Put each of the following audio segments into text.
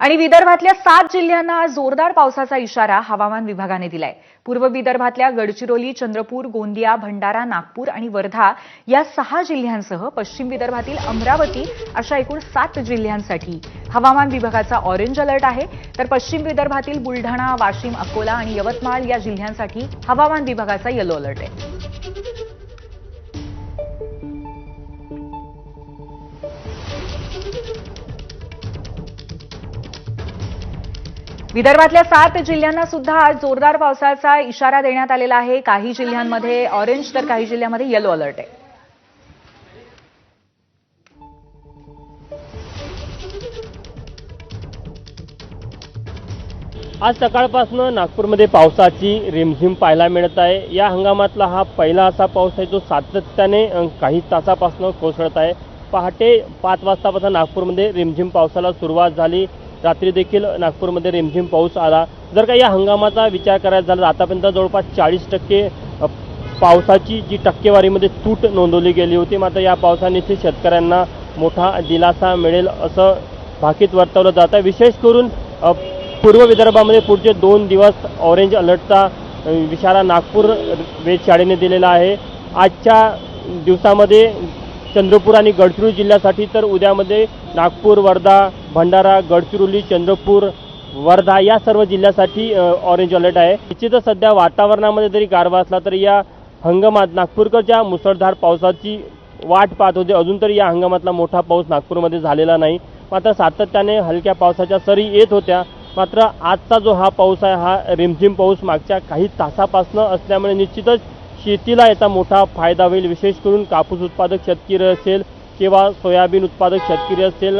आणि विदर्भातल्या सात जिल्ह्यांना जोरदार पावसाचा इशारा हवामान विभागाने दिलाय. पूर्व विदर्भातल्या गडचिरोली चंद्रपूर गोंदिया भंडारा नागपूर आणि वर्धा या सहा जिल्ह्यांसह पश्चिम विदर्भातील अमरावती अशा एकूण सात जिल्ह्यांसाठी हवामान विभागाचा ऑरेंज अलर्ट आहे. तर पश्चिम विदर्भातील बुलढाणा वाशिम अकोला आणि यवतमाळ या जिल्ह्यांसाठी हवामान विभागाचा येलो अलर्ट आहे. विदर्भातल्या सात जिल्ह्यांना सुद्धा आज जोरदार पावसाचा इशारा देण्यात आलेला आहे. काही जिल्ह्यांमध्ये ऑरेंज तर काही जिल्ह्यांमध्ये येलो अलर्ट आहे. आज सकाळपासून नागपूरमध्ये पावसाची रिमझिम पाहायला मिळत आहे. या हंगामातला हा पहिला असा पाऊस आहे जो सातत्याने काही तासापासून कोसळत आहे. पहाटे पाच वाजतापासून नागपूरमध्ये रिमझिम पावसाला सुरुवात झाली. रात्री देखील नागपूरमध्ये रिमझिम पाऊस आला. जर का या हंगामाचा विचार करायचा झाला तर आतापर्यंत जवळपास चाळीस टक्के पावसाची जी टक्केवारीमध्ये तूट नोंदवली गेली होती मात्र या पावसाने शेतकऱ्यांना मोठा दिलासा मिळेल असं भाकीत वर्तवलं जात आहे. विशेष करून पूर्व विदर्भामध्ये पुढचे दोन दिवस ऑरेंज अलर्टचा इशारा नागपूर वेधशाळेने दिलेला आहे. आजच्या दिवसामध्ये चंद्रपूर आणि गडचिरोली जिल्ह्यासाठी तर उद्यामध्ये नागपूर वर्धा भंडारा गडचिरोली चंद्रपूर वर्धा या सर्व जिल्ह्यासाठी ऑरेंज अलर्ट आहे. निश्चितच सध्या वातावरणामध्ये जरी गारवा असला तरी या हंगामात नागपूरकडच्या मुसळधार पावसाची वाट पाहत होते. अजून तरी या हंगामातला मोठा पाऊस नागपूरमध्ये झालेला नाही. मात्र सातत्याने हलक्या पावसाच्या सरी येत होत्या. मात्र आजचा जो हा पाऊस आहे हा रिमझिम पाऊस मागच्या काही तासापासनं असल्यामुळे निश्चितच शेतीला याचा मोठा फायदा होईल. विशेष करून कापूस उत्पादक शेतकरी असेल किंवा सोयाबीन उत्पादक शेतकरी असेल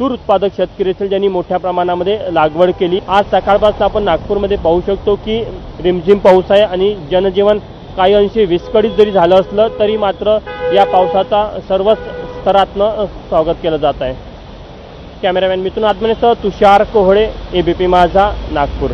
तूर उत्पादक शेतकरी असेल ज्यांनी मोठ्या प्रमाणामध्ये लागवड केली. आज सकाळपासून आपण नागपूरमध्ये पाहू शकतो की रिमझिम पाऊस आहे आणि जनजीवन काही अंशी विस्कळीत जरी झालं असलं तरी मात्र या पावसाचा सर्वच स्तरातनं स्वागत केलं जात आहे. कॅमेरामॅन मिथुन आत्मनेसह तुषार कोहळे एबीपी माझा नागपूर.